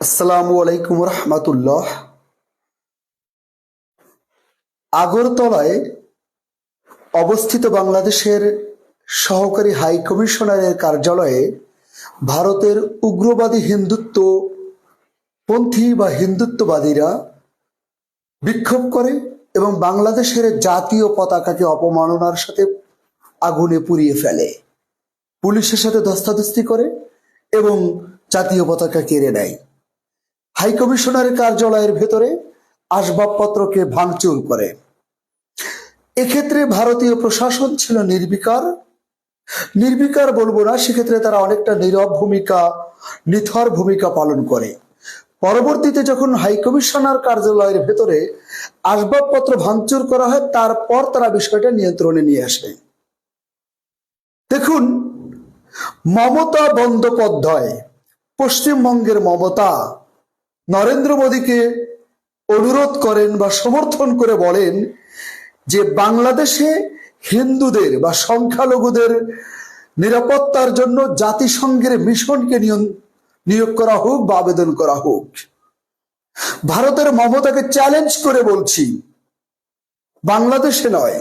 আসসালামু আলাইকুম রহমতুল্লাহ। আগরতলায় অবস্থিত বাংলাদেশের সহকারী হাই কমিশনারের কার্যালয়ে ভারতের উগ্রবাদী হিন্দুত্ব পন্থী বা হিন্দুত্ববাদীরা বিক্ষোভ করে এবং বাংলাদেশের জাতীয় পতাকাকে অপমাননার সাথে আগুনে পুড়িয়ে ফেলে। পুলিশের সাথে ধস্তাধস্তি করে এবং জাতীয় পতাকা কেড়ে নেয়। হাই কমিশনারের কার্যালয়ের ভেতরে আসবাবপত্রকে ভাঙচুর করে। এক্ষেত্রে ভারতীয় প্রশাসন ছিল নির্বিকার। নির্বিকার বলব না, সেক্ষেত্রে তারা অনেকটা নীরব ভূমিকা, নিথর ভূমিকা পালন করে। পরবর্তীতে যখন হাই কমিশনার কার্যালয়ের ভেতরে আসবাবপত্র ভাঙচুর করা হয়, তারপর তারা বিষয়টা নিয়ন্ত্রণে নিয়ে আসে। দেখুন, মমতা বন্দ্যোপাধ্যায়, পশ্চিমবঙ্গের মমতা নরেন্দ্র মোদীকে অনুরোধ করেন বা সমর্থন করে বলেন যে বাংলাদেশে হিন্দুদের বা সংখ্যালঘুদের নিরাপত্তার জন্য জাতিসংঘের মিশনকে নিয়োগ করা হোক বা আবেদন করা হোক। ভারতের মমতাকে চ্যালেঞ্জ করে বলছি, বাংলাদেশে নয়,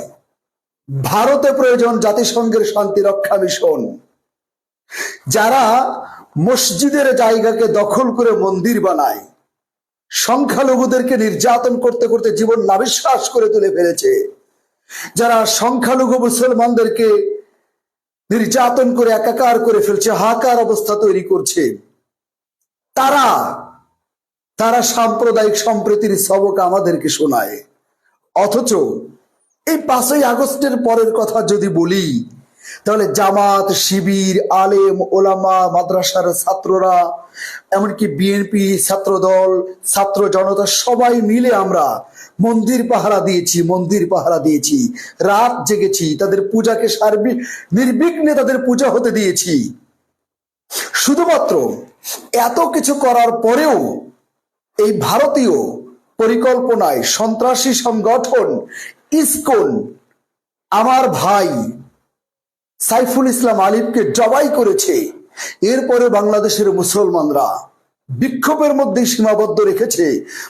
ভারতে প্রয়োজন জাতিসংঘের শান্তি রক্ষা মিশন। যারা মসজিদের জায়গাকে দখল করে মন্দির বানায় সংখ্যালঘুদেরকে নির্যাতন করতে করতে জীবন নাবিশ্বাস করে তুলে ফেলেছে। যারা সংখ্যালঘু মুসলমানদেরকে নির্যাতন করে, একাকার করে ফেলছে, হাহাকার অবস্থা তৈরি করছে, তারা তারা সাম্প্রদায়িক সম্প্রীতির সবক আমাদেরকে শোনায়। অথচ এই পাঁচই আগস্টের পরের কথা যদি বলি তাহলে জামাত, শিবির, আলেম, ওলামা, মাদ্রাসার ছাত্ররা, এমনকি বিএনপি ছাত্রদল, ছাত্র জনতা, সবাই মিলে আমরা মন্দির পাহারা দিয়েছি, মন্দির পাহারা দিয়েছি। রাত জেগেছি, তাদের পূজাকে সার্বিক নির্বিঘ্নে তাদের পূজা হতে দিয়েছি। শুধুমাত্র এত কিছু করার পরেও এই ভারতীয় পরিকল্পনায় সন্ত্রাসী সংগঠন, ইসকন, আমার ভাই সাইফুল ইসলাম আলিফকে জবাই করেছে। এরপরে বাংলাদেশের মুসলমানরা বিক্ষোভের মধ্যে সীমাবদ্ধ রেখেছে,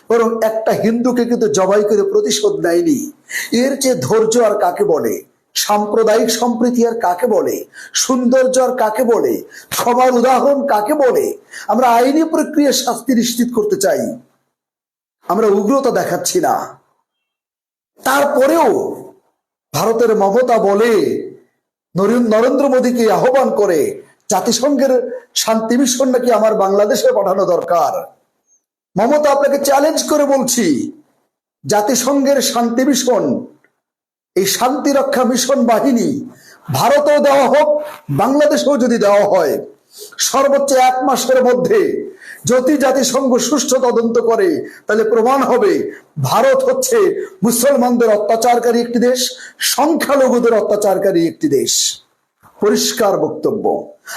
বরং একটা হিন্দুকে কিন্তু জবাই করে প্রতিশোধ নেয়নি। এর চেয়ে ধৈর্য আর কাকে বলে? সাম্প্রদায়িক সম্প্রীতি আর কাকে বলে? সৌন্দর্য আর কাকে বলে? ক্ষমার উদাহরণ কাকে বলে? আমরা আইনি প্রক্রিয়া শাস্তি নিশ্চিত করতে চাই। আমরা উগ্রতা দেখাচ্ছি না। তারপরেও ভারতের মমতা বলে নরেন্দ্র মোদীকে আহ্বান করে জাতিসংঘের শান্তি মিশন নাকি আমার বাংলাদেশে পাঠানো দরকার? মমতা, আপনাকে চ্যালেঞ্জ করে বলছি, জাতিসংঘের শান্তি মিশন, এই শান্তি রক্ষা মিশন বাহিনী ভারতেও দেওয়া হোক, বাংলাদেশেও যদি দেওয়া হয় সর্বোচ্চ এক মাসের মধ্যে যদি জাতিসংঘ সুষ্ঠু তদন্ত করে, তাহলে প্রমাণ হবে ভারত হচ্ছে মুসলমানদের অত্যাচারকারী একটি দেশ, সংখ্যালঘুদের অত্যাচারকারী একটি দেশ। পরিষ্কার বক্তব্য।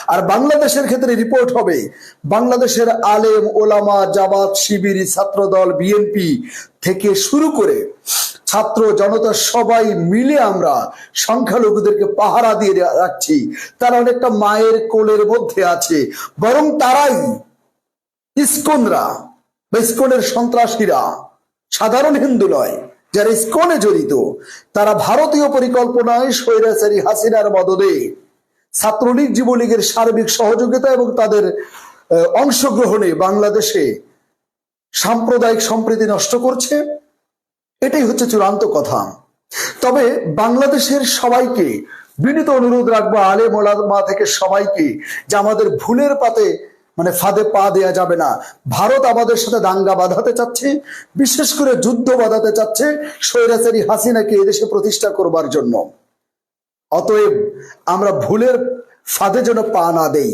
আর বাংলাদেশের ক্ষেত্রে রিপোর্ট হবে, বাংলাদেশের আলেম, ওলামা, জামাত, শিবির, ছাত্রদল বিএনপি থেকে শুরু করে ছাত্র জনতা সবাই মিলে আমরা সংখ্যালঘুদেরকে পাহারা দিয়ে রাখছি। তারা অনেকটা মায়ের কোলের মধ্যে আছে। বরং তারাই ইস্কনরা বা ইস্কনের সন্ত্রাসীরা, সাধারণ হিন্দু নয়, যারা ইস্কনে জড়িত, তারা ভারতীয় পরিকল্পনায় স্বৈরাচারী হাসিনার মদদে ছাত্রলীগ যুবলীগের সার্বিক সহযোগিতা এবং তাদের অংশগ্রহণে বাংলাদেশে সাম্প্রদায়িক সম্প্রীতি নষ্ট করছে। এটাই হচ্ছে চূড়ান্ত কথা। তবে বাংলাদেশের সবাইকে বিনীত অনুরোধ রাখব, আলে মোলামা থেকে সবাইকে, যে আমাদের ভুলের পাতে মানে ফাঁদে পা দেয়া যাবে না। ভারত আমাদের সাথে দাঙ্গা বাঁধাতে চাচ্ছে, বিশেষ করে যুদ্ধ বাঁধাতে চাচ্ছে, স্বৈরাচারী হাসিনাকে এদেশে প্রতিষ্ঠা করবার জন্য। অতএব আমরা ভুলের ফাঁদে যেন পা না দেই।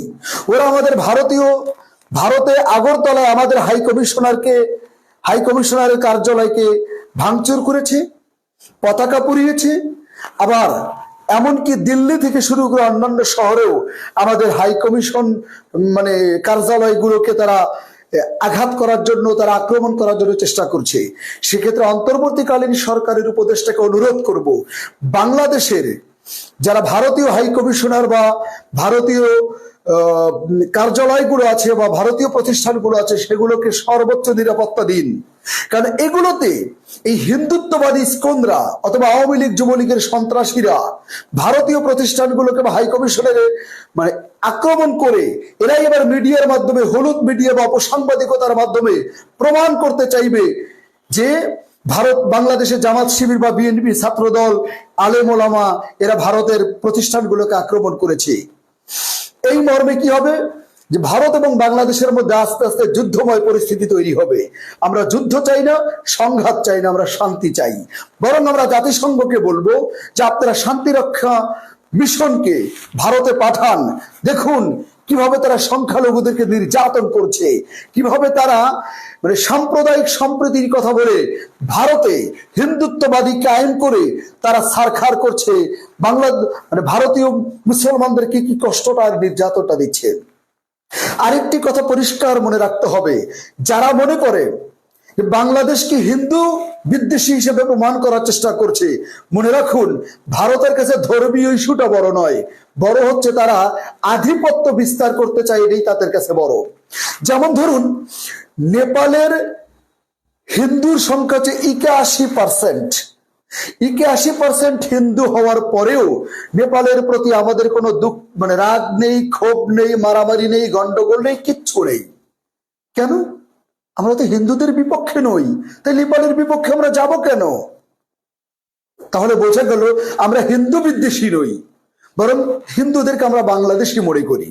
ওরা আমাদের ভারতীয়, ভারতে আগরতলায় আমাদের হাই কমিশনারকে, হাই কমিশনারের কার্যালয়কে ভাঙচুর করেছে, পতাকা পুড়িয়েছে, আবার এমনকি দিল্লি থেকে শুরু করে অন্যান্য শহরেও আমাদের হাই কমিশন মানে কার্যালয়গুলোকে তারা আঘাত করার জন্য, তারা আক্রমণ করার জন্য চেষ্টা করছে। সেক্ষেত্রে অন্তর্বর্তীকালীন সরকারের উপদেষ্টাকে অনুরোধ করব, বাংলাদেশের যারা ভারতীয় হাই কমিশনার বা ভারতীয় কার্যালয়গুলো আছে বা ভারতীয় প্রতিষ্ঠানগুলো আছে, সেগুলোকে সর্বোচ্চ নিরাপত্তা দিন। কারণ এগুলোতে এই হিন্দুত্ববাদী স্কন্দরা অথবা আওয়ামী লীগ যুবলীগের সন্ত্রাসীরা ভারতীয় প্রতিষ্ঠানগুলোকে বা হাই কমিশনের মানে আক্রমণ করে এরাই এবার মিডিয়ার মাধ্যমে, হলুদ মিডিয়া বা অপসাংবাদিকতার মাধ্যমে প্রমাণ করতে চাইবে যে ভারত, বাংলাদেশের জামাত শিবির বা বিএনপি ছাত্রদল, আলেম ওলামা, এরা ভারতের প্রতিষ্ঠানগুলোকে আক্রমণ করেছে। এই মর্মে কি হবে? যে ভারত এবং বাংলাদেশের মধ্যে আস্তে আস্তে যুদ্ধময় পরিস্থিতি তৈরি হবে। আমরা যুদ্ধ চাই না, সংঘাত চাই না, আমরা শান্তি চাই। বরং আমরা জাতিসংঘকে বলব যে আপনারা শান্তি রক্ষা মিশনকে ভারতে পাঠান। দেখুন কীভাবে তারা সংখ্যালঘুদেরকে নির্যাতন করছে? কীভাবে তারা মানে সাম্প্রদায়িক সম্প্রীতির কথা বলে ভারতে হিন্দুত্ববাদী কায়েম করে তারা সারখার করছে? বাংলা মানে ভারতীয় মুসলমানদেরকে কি কষ্টটা আর নির্যাতনটা দিচ্ছে? আরেকটি কথা পরিষ্কার মনে রাখতে হবে। যারা মনে করে বাংলাদেশকে হিন্দু বিদ্বেষী হিসেবে প্রমাণ করার চেষ্টা করছে। মনে রাখুন, ভারতের কাছে ধর্মীয় ইস্যুটা বড় নয়, বড় হচ্ছে তারা আধিপত্য বিস্তার করতে চায় এটাই তাদের কাছে বড়। যেমন ধরুন, নেপালের হিন্দুর সংখ্যা হচ্ছে একাশি পার্সেন্ট একাশি পার্সেন্ট হিন্দু হওয়ার পরেও নেপালের প্রতি আমাদের কোনো দুঃখ মানে রাগ নেই, ক্ষোভ নেই, মারামারি নেই, গন্ডগোল নেই, কিচ্ছু নেই। কেন? আমরা তো হিন্দুদের বিপক্ষে নই। তাই নেপালের বিপক্ষে আমরা যাব কেন? তাহলে বোঝা গেল আমরা হিন্দু বিদ্বেষী নই, বরং হিন্দুদেরকে আমরা বাংলাদেশি মনে করি।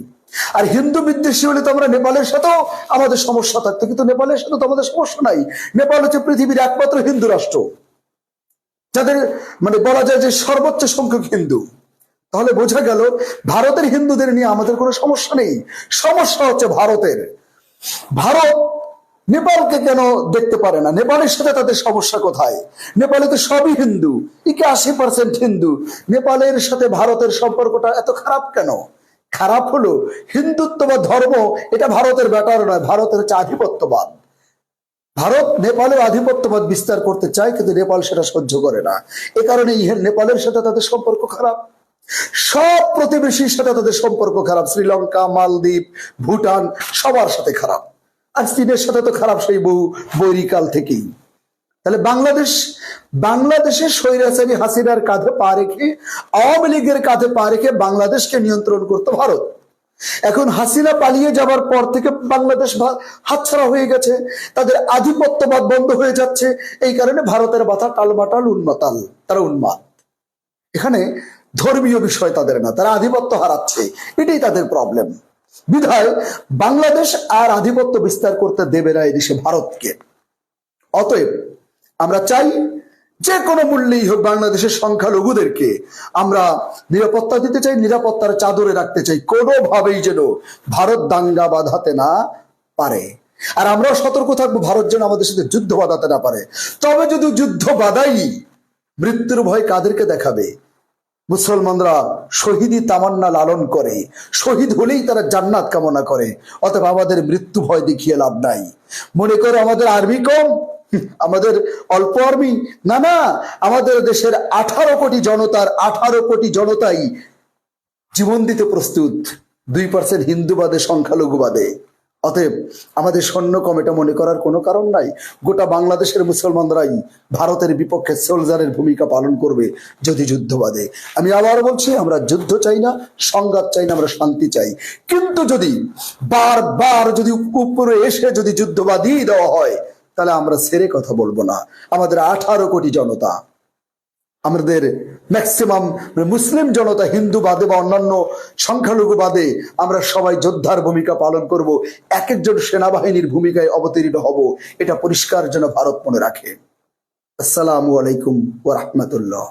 আর হিন্দু বিদ্বেষী হলে তো আমরা নেপালের সাথেও আমাদের সমস্যা থাকতো, কিন্তু নেপালের সাথে তো আমাদের সমস্যা নাই। নেপাল হচ্ছে পৃথিবীর একমাত্র হিন্দু রাষ্ট্র। যাদের মানে বলা যায় যে সর্বোচ্চ সংখ্যক হিন্দু। তাহলে বোঝা গেল ভারতের হিন্দুদের নিয়ে আমাদের কোনো সমস্যা নেই। সমস্যা হচ্ছে ভারতের। ভারত নেপালকে কেন দেখতে পারে না? নেপালের সাথে তাদের সমস্যা কোথায়? নেপালে তো সবই হিন্দু। ইকে আশি পার্সেন্ট হিন্দু। নেপালের সাথে ভারতের সম্পর্কটা এত খারাপ কেন? খারাপ হলো হিন্দুত্ব বা ধর্ম, এটা ভারতের ব্যাপার নয়, ভারতের হচ্ছে আধিপত্যবাদ। ভারত নেপালের আধিপত্যবাদ বিস্তার করতে চায়, কিন্তু নেপাল সেটা সহ্য করে না। এ কারণে ইহে- নেপালের সাথে তাদের সম্পর্ক খারাপ। সব প্রতিবেশীর সাথে তাদের সম্পর্ক খারাপ। শ্রীলঙ্কা, মালদ্বীপ, ভুটান, সবার সাথে খারাপ। আর চীনের সাথে তো খারাপ সেই বহু বৈরিকাল থেকেই। তাহলে বাংলাদেশ, বাংলাদেশের স্বৈরাচারী হাসিনার কাঁধে পা রেখে, আওয়ামী লীগের কাঁধে পা রেখে বাংলাদেশকে নিয়ন্ত্রণ করতো ভারত। এখন হাসিনা পালিয়ে যাবার পর থেকে বাংলাদেশ হাতছাড়া হয়ে গেছে, তাদের আধিপত্যবাদ বন্ধ হয়ে যাচ্ছে, এই কারণে ভারতের মাথা টালমাটাল উন্মাতাল, তারা উন্মাদ। এখানে ধর্মীয় বিষয় তাদের না, তারা আধিপত্য হারাচ্ছে, এটাই তাদের প্রবলেম বিধায় বাংলাদেশ আর আধিপত্য বিস্তার করতে দেবে না এদেশে ভারতকে। অতএব আমরা চাই যে কোনো মূল্যেই হোক বাংলাদেশের সংখ্যালঘুদেরকে আমরা নিরাপত্তা দিতে চাই, নিরাপত্তার চাদরে রাখতে চাই, কোনোভাবেই যেন ভারত দাঙ্গা বাঁধাতে না পারে। আর আমরাও সতর্ক থাকব, ভারত যেন আমাদের সাথে যুদ্ধ বাঁধাতে না পারে। তবে যদি যুদ্ধ বাধাই মৃত্যুর ভয় কাদেরকে দেখাবে? মুসলমানরা শহীদি তামান্না লালন করে, শহীদ হলেই তারা জান্নাত কামনা করে, অতএব আমাদের মৃত্যু ভয় দেখিয়ে লাভ নাই। মনে করো আমাদের আর্মি কম, আমাদের অল্প আর্মি। না না, আমাদের দেশের আঠারো কোটি জনতার আঠারো কোটি জনতাই জীবন দিতে প্রস্তুত। দুই পার্সেন্ট হিন্দুবাদে সংখ্যালঘুবাদে অতএব আমাদের সৈন্য কম এটা মনে করার কোনো কারণ নাই। গোটা বাংলাদেশের মুসলমানরাই ভারতের বিপক্ষে সোলজারের ভূমিকা পালন করবে যদি যুদ্ধ বাদে আমি আবার বলছি, আমরা যুদ্ধ চাই না, সংঘাত চাই না, আমরা শান্তি চাই। কিন্তু যদি বারবার যদি উপরে এসে যদি যুদ্ধ বাদিয়ে দেওয়া হয়, তাহলে আমরা সেরে কথা বলব না। আমাদের আঠারো কোটি জনতা আমাদের ম্যাক্সিমাম মুসলিম জনতা হিন্দু বাদে বা অন্যান্য সংখ্যালঘুবাদে আমরা সবাই যোদ্ধার ভূমিকা পালন করব। এক একজন সেনাবাহিনীর ভূমিকায় অবতীর্ণ হব। এটা পরিষ্কার যেন ভারত মনে রাখে। আসসালামু আলাইকুম ওয়া রাহমাতুল্লাহ।